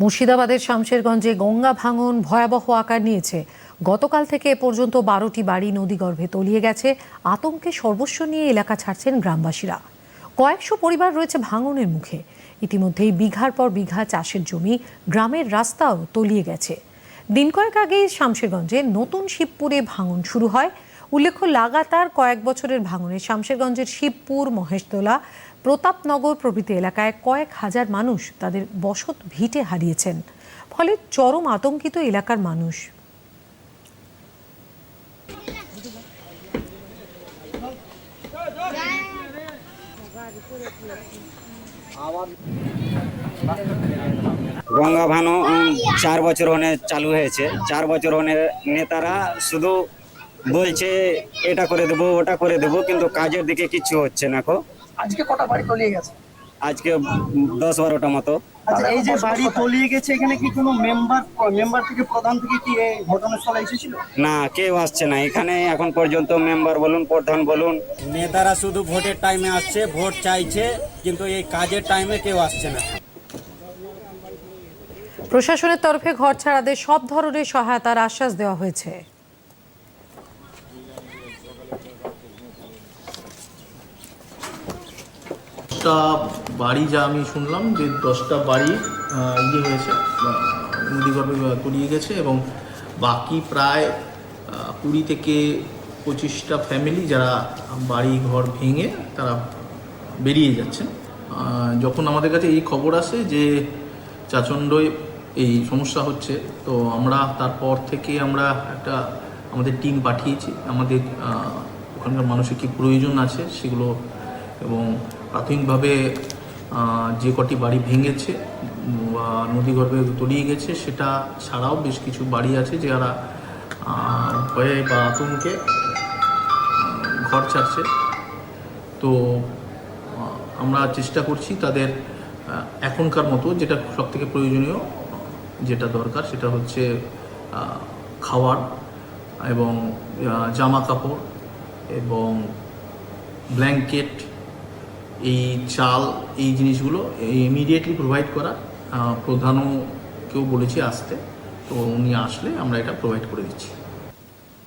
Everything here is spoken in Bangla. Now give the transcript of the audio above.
মুর্শিদাবাদের শামশেরগঞ্জে গঙ্গা ভাঙন ভয়াবহ আকার নিয়েছে। গতকাল থেকে এ পর্যন্ত বারোটি বাড়ি নদীগর্ভে তলিয়ে গেছে। আতঙ্কে সর্বস্ব নিয়ে এলাকা ছাড়ছেন গ্রামবাসীরা। কয়েকশো পরিবার রয়েছে ভাঙনের মুখে। ইতিমধ্যেই বিঘার পর বিঘা চাষের জমি গ্রামের রাস্তাও তলিয়ে গেছে। দিন কয়েক আগেই শামশেরগঞ্জে নতুন শিবপুরে ভাঙন শুরু হয়। উল্লেখ্য, লাগাতার কয়েক বছরের ভাঙনে শামশেরগঞ্জের শিবপুর, মহেশতলা, প্রতাপনগর প্রভৃতি এলাকায় কয়েক হাজার মানুষ তাদের বসত ভিটে হারিয়েছেন। ফলে চরম আতঙ্কিত এলাকার মানুষ। গঙ্গা ভানো চার বছর হনে চালু হয়েছে। চার বছর হনে নেতারা শুধু বলছে এটা করে দেবো ওটা করে দেবো কিন্তু কাজের দিকে কিছু হচ্ছে না কো। আজকে কটা বাড়ি তলিয়ে গেছে? আজকে দশ বারোটা মতো। আচ্ছা এই যে বাড়ি তলিয়ে গেছে এখানে কি কোনো মেম্বার মেম্বার থেকে প্রধান থেকে কি এই ঘটনাস্থলে এসেছিল? না কেউ আসছে না। এখানে এখন পর্যন্ত মেম্বার বলুন প্রধান বলুন। নেতারা শুধু ভোটের টাইমে আসছে ভোট চাইছে কিন্তু এই কাজের টাইমে কেউ আসছে না। প্রশাসনের তরফে ঘর ছাড়াদের সব ধরনের সহায়তার আশ্বাস দেওয়া হয়েছে। দশটা বাড়ি যা আমি শুনলাম যে দশটা বাড়ি ইয়ে হয়েছে নদীগর্ভে তলিয়ে গেছে এবং বাকি প্রায় কুড়ি থেকে পঁচিশটা ফ্যামিলি যারা বাড়ি ঘর ভেঙে তারা বেরিয়ে যাচ্ছেন। যখন আমাদের কাছে এই খবর আসে যে চাচণ্ডয় এই সমস্যা হচ্ছে, তো আমরা তারপর থেকে আমরা একটা আমাদের টিম পাঠিয়েছি। আমাদের ওখানকার মানুষের কী প্রয়োজন আছে সেগুলো এবং প্রাথমিকভাবে যে কটি বাড়ি ভেঙেছে, বা নদীগর্ভে তলিয়ে গেছে, সেটা ছাড়াও বেশ কিছু বাড়ি আছে যারা ভয়ে বা আতঙ্কে ঘর ছাড়ছে। তো আমরা চেষ্টা করছি তাদের এখনকার মতো যেটা সব থেকে প্রয়োজনীয়, যেটা দরকার, সেটা হচ্ছে খাওয়ার এবং জামা কাপড় এবং ব্ল্যাঙ্কেট এই চাল, এই জিনিসগুলো ইমিডিয়েটলি প্রোভাইড করা প্রধানকেও প্রধানও কেউ বলেছি আসতে। তো উনি আসলে আমরা এটা প্রোভাইড করে দিচ্ছি।